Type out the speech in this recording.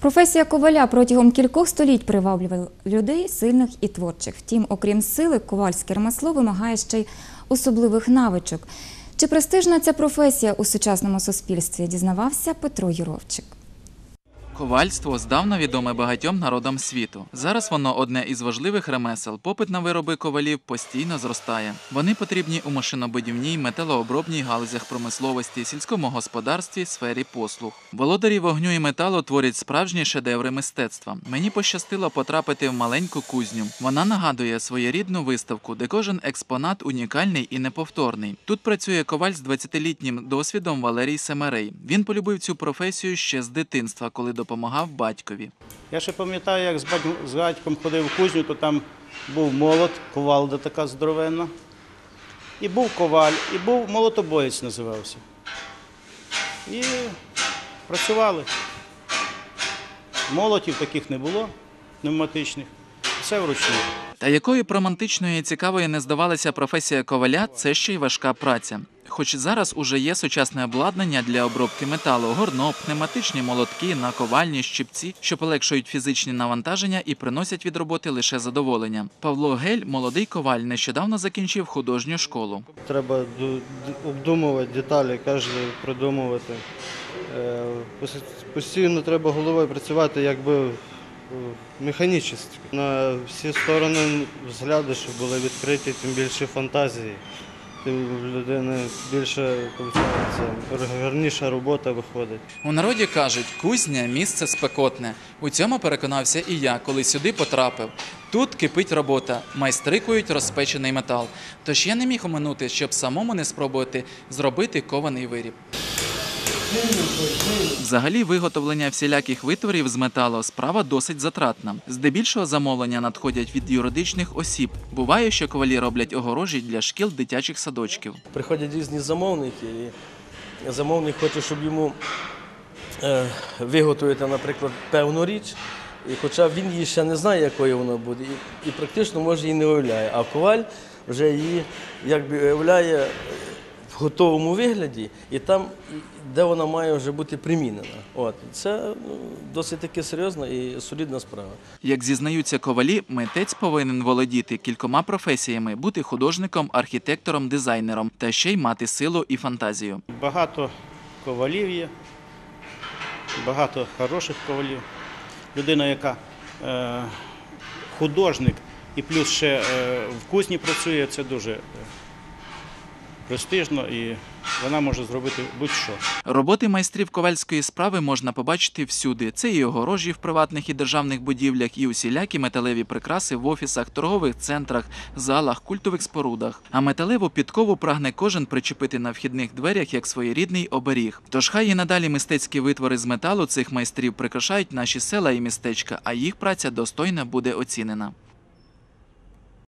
Професія коваля протягом кількох століть приваблювала людей сильних і творчих. Втім, окрім сили, ковальське ремесло вимагає ще й особливих навичок. Чи престижна ця професія у сучасному суспільстві, дізнавався Петро Юровчик. Ковальство здавна відоме багатьом народам світу. Зараз воно одне із важливих ремесел. Попит на вироби ковалів постійно зростає. Вони потрібні у машинобудівній, металообробній галузях промисловості, сільському господарстві, сфері послуг. Володарі вогню і металу творять справжні шедеври мистецтва. Мені пощастило потрапити в маленьку кузню. Вона нагадує своєрідну виставку, де кожен експонат унікальний і неповторний. Тут працює коваль з 20-літнім досвідом Валерій Семерей. Він полюбив цю професію ще з дитинства, коли допомагав батькові. Я ще пам'ятаю, як з батьком, ходив в кузню, то там був молот, ковалда така здоровенна. І був коваль, і був молотобоєць називався. І працювали. Молотів таких не було, пневматичних. Все вручну. Та якою б романтичною і цікавою не здавалася професія коваля, це ще й важка праця. Хоч зараз уже є сучасне обладнання для обробки металу, горно, пневматичні молотки, наковальні, щипці, що полегшують фізичні навантаження і приносять від роботи лише задоволення. Павло Гель, молодий коваль, нещодавно закінчив художню школу. Треба обдумувати деталі, кожен придумувати. Е, Постійно треба головою працювати якби механічно. На всі сторони взгляди, щоб були відкриті, тим більше фантазії. Тим в людини більше гарніша робота виходить. У народі кажуть, кузня місце спекотне. У цьому переконався і я, коли сюди потрапив. Тут кипить робота, майстри кують розпечений метал. Тож я не міг оминути, щоб самому не спробувати зробити кований виріб. Взагалі, виготовлення всіляких витворів з металу справа досить затратна. Здебільшого замовлення надходять від юридичних осіб. Буває, що ковалі роблять огорожі для шкіл дитячих садочків. Приходять різні замовники, і замовник хоче, щоб йому е, виготовити, наприклад, певну річ, і хоча він її ще не знає, якою вона буде, і, і практично може її не уявляє. А коваль вже її якби уявляє в готовому вигляді, і там, де вона має вже бути примінена. От. Це ну, досить таки серйозна і солідна справа. Як зізнаються ковалі, митець повинен володіти кількома професіями, бути художником, архітектором, дизайнером та ще й мати силу і фантазію. Багато ковалів є, багато хороших ковалів. Людина, яка е, художник і плюс ще е, в кузні працює, це дуже е, престижно і вона може зробити будь-що. Роботи майстрів ковальської справи можна побачити всюди. Це і огорожі в приватних і державних будівлях, і усілякі металеві прикраси в офісах, торгових центрах, залах, культових спорудах. А металеву підкову прагне кожен причепити на вхідних дверях як своєрідний оберіг. Тож хай і надалі мистецькі витвори з металу цих майстрів прикрашають наші села і містечка, а їх праця достойно буде оцінена.